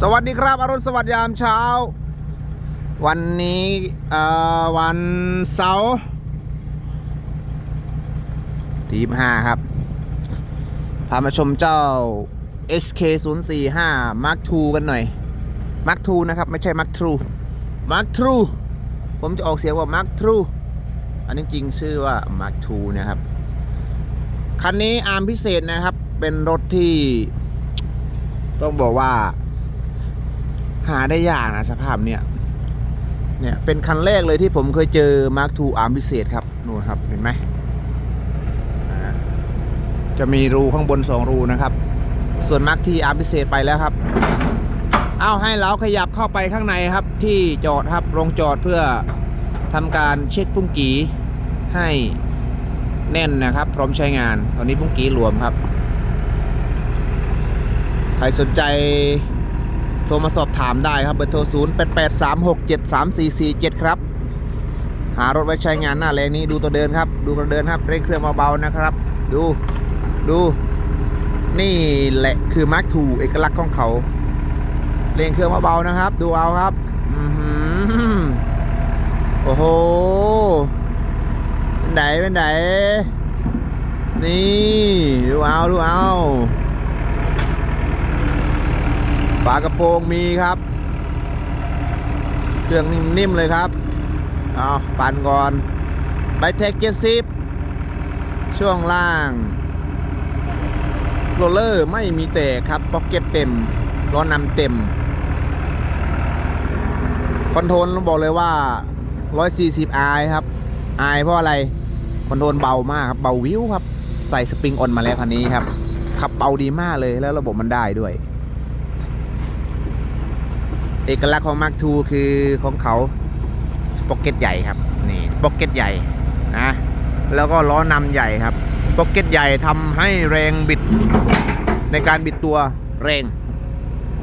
สวัสดีครับอรุณสวัสดิ์ยามเช้า วันนี้เอ่อวันเสาร์ที่25ครับ พามาชมเจ้า SK 0 4 5 Mark II กันหน่อย Mark II นะครับ ไม่ใช่ Mark II Mark II ผมจะออกเสียงว่า Mark II อันนี้จริงชื่อว่า Mark II นะครับ คันนี้อาร์มพิเศษนะครับ เป็นรถที่ ต้องบอกว่า หาได้ยากนะสภาพเนี่ยเนี่ยเป็นคันแรกเลยที่ผมเคยเจอ Mark II อาร์มพิเศษครับนู่นครับเห็นไหมจะมีรูข้างบน 2 รูนะครับ ส่วน Mark T อาร์มพิเศษไปแล้วครับ เอาให้เราขยับเข้าไปข้างในครับ ที่จอดครับโรงจอดเพื่อทำการเช็คปุ้งกีให้แน่นนะครับ พร้อมใช้งาน ตอนนี้ปุ้งกีรวมครับ ใครสนใจ โทรมาสอบถามได้ครับเบอร์โทร 0 8 8 3 6 7 3 4 4 7 ครับ หารถไว้ใช้งานหน้าแรงนี้ดูตัวเดินครับ ดูตัวเดินครับเร่งเครื่องเบาๆนะครับ ดูดูนี่แหละคือมาร์คทูเอกลักษณ์ของเขาเร่งเครื่องเบาๆนะครับ ดูเอาครับโอ้โหเป็นไหนเป็นไหนนี่ ดูเอาดูเอา ฝากระโปรงมีครับเครื่องนิ่มๆเลยครับเอาปั่นก่อนไบเทคเจ็ดสิบช่วงล่างโรลเลอร์ไม่มีแตกครับพ็อกเก็ตเต็มล้อนำเต็ม คอนโทรลบอกเลยว่า 140 i ครับ i เพราะอะไร คอนโทรลเบามากครับ เบาวิวครับ ใส่สปริงออนมาแล้วคันนี้ครับ ขับเบาดีมากเลยแล้วระบบมันได้ด้วย เอกลักษณ์ของ Mark II คือของเขาสป็อกเก็ตใหญ่ครับนี่สป็อกเก็ตใหญ่นะแล้วก็ล้อนำใหญ่ครับสป็อกเก็ตใหญ่ทำให้แรงบิดในการบิดตัวแรง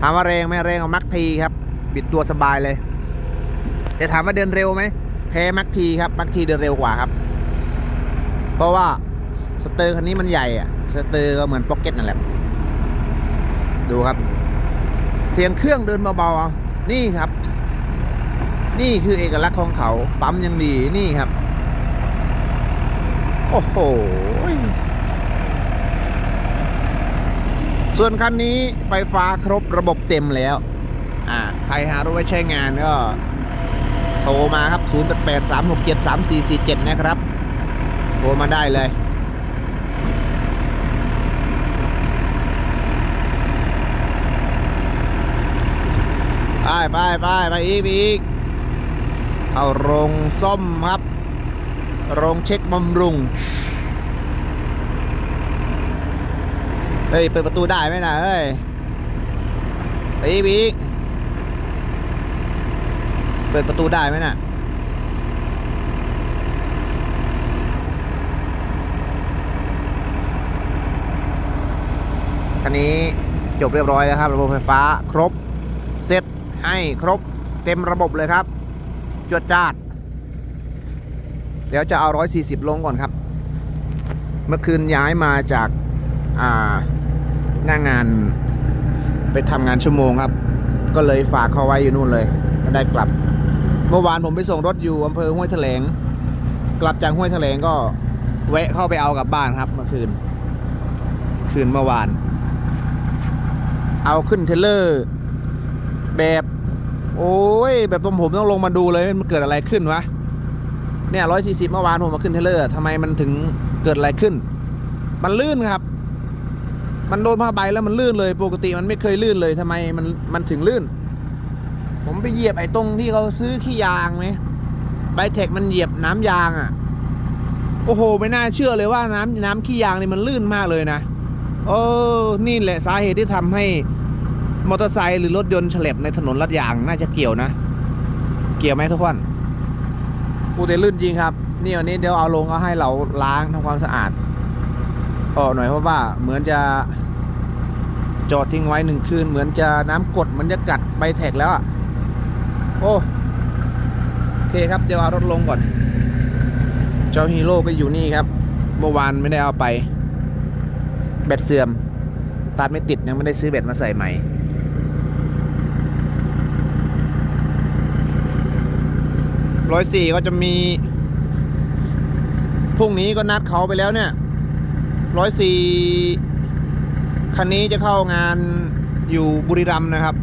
ถามว่าแรงไหมแรงกว่ามักทีครับ บิดตัวสบายเลยแต่ถามว่าเดินเร็วไหมแพ้มักทีครับมักทีเดินเร็วกว่าครับ เพราะว่าสเตอร์คันนี้มันใหญ่อะสเตอร์ก็เหมือนพ็อกเก็ตนั่นแหละดูครับ เสียงเครื่องเดินเบาๆเอา นี่ครับ นี่คือเอกลักษณ์ของเขา ปั๊มยังดีนี่ครับ โอ้โห ส่วนคันนี้ไฟฟ้าครบระบบเต็มแล้ว อ่า ใครหารถไว้ใช้งานก็โทรมาครับ 0 8 8 3 6 7 3 4 4 7 นะครับ โทรมาได้เลย ไปไปไปไปอีกอีกเอาโรงส้มครับ โรงเช็คบำรุง เฮ้ย เปิดประตูได้ไหมนะเฮ้ยไปอีกอีกเปิดประตูได้ไหมน่ะคันนี้จบเรียบร้อยแล้วครับ ระบบไฟฟ้าครบเสร็จ ให้ครบเต็มระบบเลยครับ จวดจาด เดี๋ยวจะเอา 140 ลงก่อนครับ เมื่อคืนย้ายมาจากาหน้างงานไปทำงานชั่วโมงครับ ก็เลยฝากเขาไว้อยู่นู่นเลยไม่ได้กลับ เมื่อวานผมไปส่งรถอยู่อำเภอห้วยแถลง กลับจากห้วยแถลงก็แวะเข้าไปเอากลับบ้านครับ เมื่อคืน คืนเมื่อวาน เอาขึ้นเทเลอร์ แบบ โอ้ย แบบผมผมต้องลงมาดูเลยมันเกิดอะไรขึ้นวะ เนี่ยร้อยสี่สิบเมื่อวานผมมาขึ้นเทเลอร์ทำไมมันถึงเกิดอะไรขึ้น มันลื่นครับ มันโดนผ้าใบแล้วมันลื่นเลย ปกติมันไม่เคยลื่นเลยทำไมมันมันถึงลื่น ผมไปเหยียบไอ้ตรงที่เขาซื้อขี้ยางไหมไบเทคมันเหยียบน้ำยางอะ โอ้โห ไม่น่าเชื่อเลยว่าน้ำน้ำขี้ยางนี่มันลื่นมากเลยนะ เออ นี่แหละสาเหตุที่ทำให้ มอเตอร์ไซค์หรือรถยนต์เฉลบในถนนลาดยางน่าจะเกี่ยวนะ เกี่ยวไหมทุกคนกูแต่ลื่นจริงครับ นี่วันนี้เดี๋ยวเอาลงเอาให้เราล้างทำความสะอาดออกหน่อยเพราะว่าเหมือนจะจอดทิ้งไว้หนึ่งคืน เหมือนจะน้ำกดมันจะกัดใบแท็กแล้วอะโอ้โอเคครับเดี๋ยวเอารถลงก่อน เจ้าฮีโร่ก็อยู่นี่ครับ เมื่อวานไม่ได้เอาไป แบตเสื่อม ตัดไม่ติดยังไม่ได้ซื้อแบตมาใส่ใหม่ ร้อยสี่ก็จะมีพรุ่งนี้ก็นัดเขาไปแล้วเนี่ยร้อยสี่คันนี้จะเข้างานอยู่บุรีรัมย์นะครับ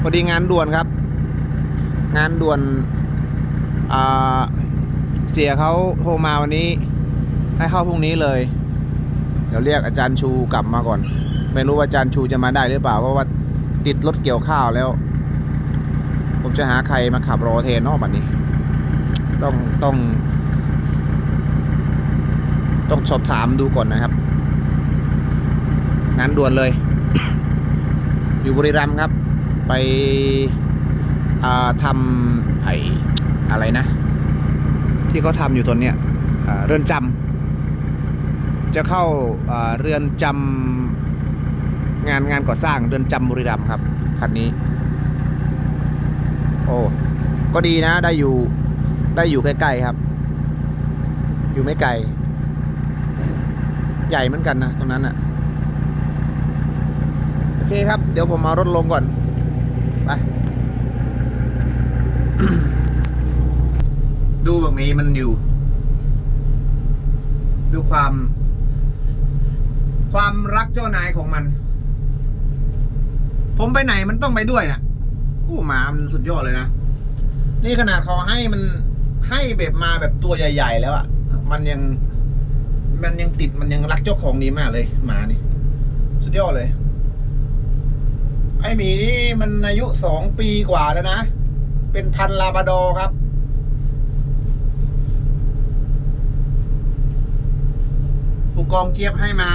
พอดีงานด่วนครับ งานด่วนอ่าเสียเขาโทรมาวันนี้ ให้เข้าพรุ่งนี้เลย เดี๋ยวเรียกอาจารย์ชูกลับมาก่อน ไม่รู้ว่าอาจารย์ชูจะมาได้หรือเปล่าเพราะว่าติดรถเกี่ยวข้าวแล้ว ผมจะหาใครมาขับรอเทนนอกบัดนี้ ต้องต้อง ต้องสอบถามดูก่อนนะครับ งานด่วนเลย อยู่บุรีรัมย์ครับ ไปทำไออะไรนะ ที่เขาทำอยู่ตอนเนี้ยเรือนจำจะเข้าอ่าเรือนจำงานงานก่อสร้างเรือนจำบุรีรัมย์ครับคันนี้ โอ้ก็ดีนะได้อยู่ได้อยู่ใกล้ๆครับ อยู่ไม่ไกล ใหญ่เหมือนกันนะตรงนั้นอะโอเคครับ เดี๋ยวผมเอารถลงก่อนไปดูแบบนี้มันอยู่ ดูความ ความรักเจ้านายของมัน ผมไปไหนมันต้องไปด้วยนะโอ้หมามันสุดยอดเลยนะ นี่ขนาดเขาให้มันให้แบบมาแบบตัวใหญ่ ๆ แล้วอะ่ะ มันยัง มันยังติดมันยังรักเจ้าของดีมากเลยหมานี่ สุดยอดเลย ไอหมีนี่มันอายุสองปีกว่าแล้วนะ เป็นพันลาบาดอครับผู้กองเจี๊ยบให้มา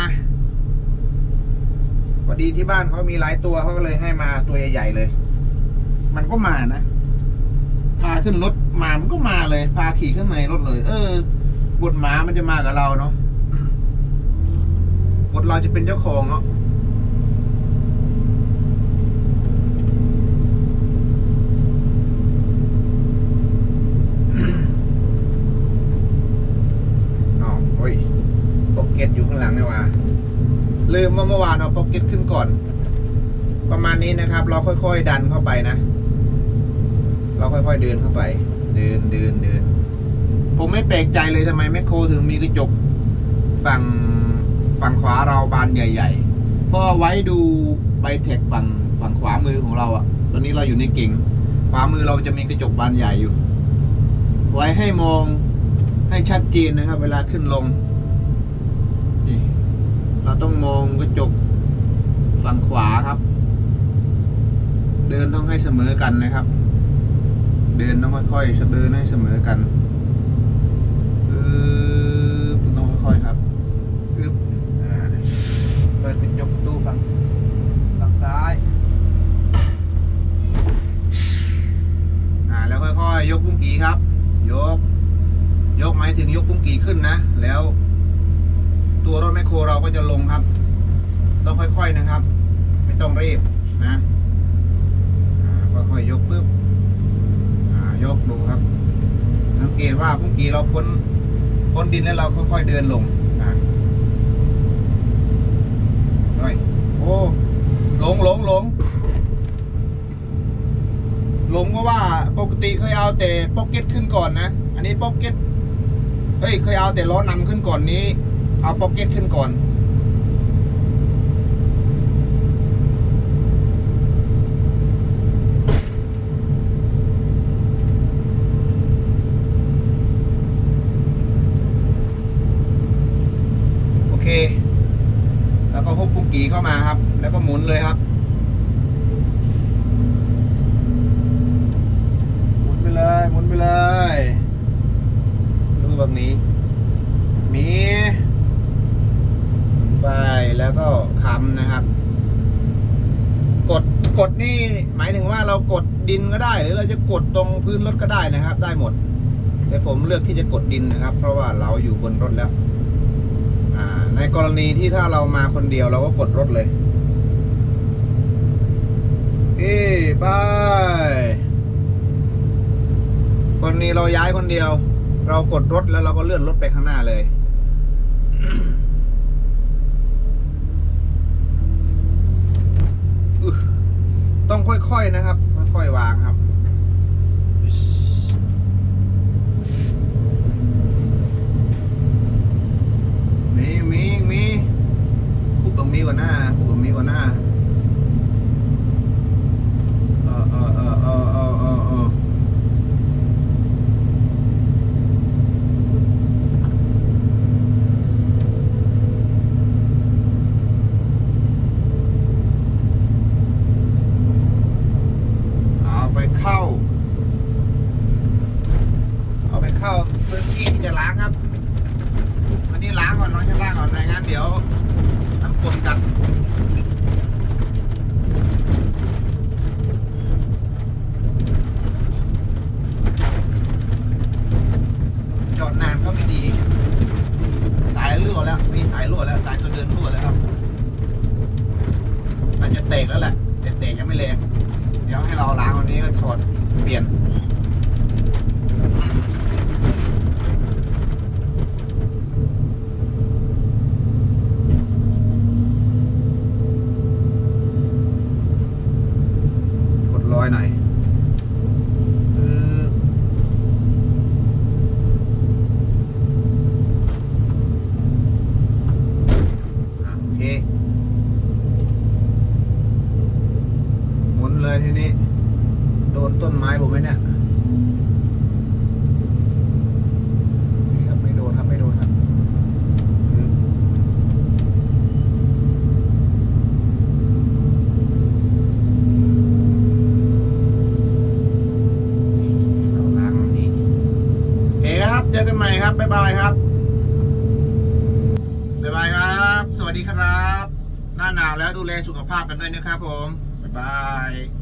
พอดีที่บ้านเขามีหลายตัวเขาก็เลยให้มาตัวใหญ่ๆเลย มันก็มานะ พาขึ้นรถมามันก็มาเลย พาขี่ขึ้นมาในรถเลย เออบทหมามันจะมากับเราเนาะบทเราจะเป็นเจ้าของเนาะอ๋อโอ้ยพ็อกเกตอยู่ข้างหลังนะวะลืมว่าเมื่อวานเอาพ็อกเก็ตขึ้นก่อน ประมาณนี้นะครับ เราค่อย ๆ ดันเข้าไปนะ เราค่อยๆเดินเข้าไป เดินเดินเดิน ผมไม่แปลกใจเลยทำไมแมคโครถึงมีกระจกฝั่งฝั่งขวาเราบานใหญ่ ๆ เพราะไว้ดูใบเทคฝั่งฝั่งขวามือของเราอะตอนนี้เราอยู่ในเก่ง ขวามือเราจะมีกระจกบานใหญ่อยู่ ไว้ให้มองให้ชัดเจนนะครับ เวลาขึ้นลงนี่เราต้องมองกระจกฝั่งขวาครับ เดินต้องให้เสมอกันนะครับ เดินต้องค่อยๆเดินให้เสมอกันปึ๊บต้องค่อยๆครับปึ๊บเปิดกระจกดูฝั่งฝั่งซ้ายอ่าแล้วค่อยๆยกปุ้งกีครับ ยก ยกหมายถึงยกปุ้งกีขึ้นนะ แล้ว ตัวรถแมคโครเราก็จะลงครับ ต้องค่อยๆนะครับ ไม่ต้องรีบนะค่อยๆยกปุ๊บอ่า ยกดูครับ สังเกตว่าปุ้งกีเราพ้นพ้นดินแล้วเราค่อยๆเดินลงนะเฮ้ยโอ้หลงหลงหลงหลงเพราะว่าปกติเคยเอาแต่พ็อกเก็ตขึ้นก่อนนะ อันนี้พ็อกเก็ตเฮ้ยเคยเอาแต่ล้อนำขึ้นก่อนนี้ เอาพ็อกเก็ตขึ้นก่อน โอเค แล้วก็พบปุกกีเข้ามาครับ แล้วก็หมุนเลยครับ หมุนไปเลยหมุนไปเลย ดูแบบนี้ มีไปแล้วก็คำนะครับ กดนี่หมายถึงว่าเรากดดินก็ได้ หรือเราจะกดตรงพื้นรถก็ได้นะครับ ได้หมด แต่ผมเลือกที่จะกดดินนะครับ เพราะว่าเราอยู่บนรถแล้วในกรณีที่ถ้าเรามาคนเดียวเราก็กดรถเลยเอ้ไปกรณีเราย้ายคนเดียว เรากดรถแล้วเราก็เลื่อนรถไปข้างหน้าเลย อึ๊ะต้อง ค่อยๆนะครับ ค่อยๆวางครับ ก่อนหน้าเออเออเออเออเออเออเออเอาไปเข้า เอาไปเข้าพื้นที่ที่จะล้างครับ วันนี้ล้างก่อนน้องชั้นล่างก่อนไม่งั้นเดี๋ยว กลนกัดจอดนานก็ไม่ดี สายรั่วแล้ว มีสายรั่วแล้ว สายตัวเดินรั่วแล้วครับมันจะเตกแล้วแหละแต่เตกยังไม่แรงเดี๋ยวให้เราล้างวันนี้ก็ถอดเปลี่ยน กดร้อยหน่อยปึ๊บอะโอเค หมุนเลยทีนี้ โดนต้นไม้ผมไหมเนี่ยนี่ครับไม่โดนครับ ไม่โดนครับปึ๊บเราล้างมันนี่โอเคครับ เจอกันใหม่ครับ บ๊ายบายครับ บ๊ายบายครับ สวัสดีครับ หน้าหนาวแล้วดูแลสุข ภาพกันด้วยนะครับผม บ๊ายบาย